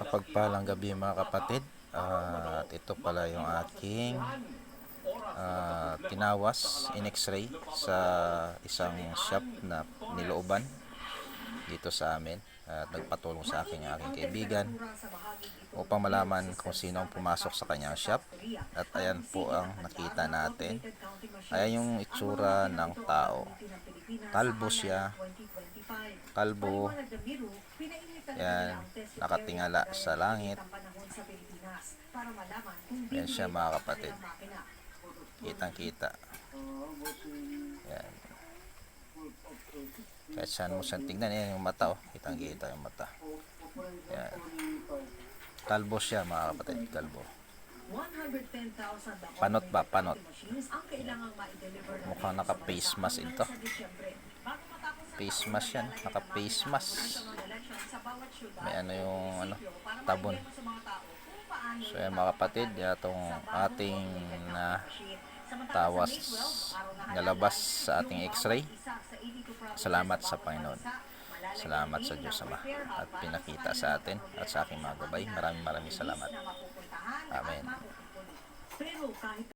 Mapagpalang gabi mga kapatid. At ito pala yung aking ah, tinawas in x-ray sa isang shop na nilooban dito sa amin. At nagpatulong sa akin yung aking kaibigan upang malaman kung sino ang pumasok sa kanyang shop. At ayan po ang nakita natin. Ayan yung itsura ng tao. Kalbo siya. Kalbo. Yan, nakatingala sa langit. Yan siya mga kapatid. Kitang kita. Yan. Kahit saan mo siyang tingnan, yan yung mata oh. Kitang kita yung mata. Yan. Kalbo siya mga kapatid, kalbo. Panot ba? Panot. Mukhang naka-face mask ito. Face mask yan, naka-face mask. May ano yung ano, tabon. So yan mga kapatid, itong ating na tawas nalabas sa ating x-ray. Salamat sa Panginoon. Salamat sa Diyos Ama at pinakita sa atin at sa aking mga gabay. Maraming maraming salamat. Amen.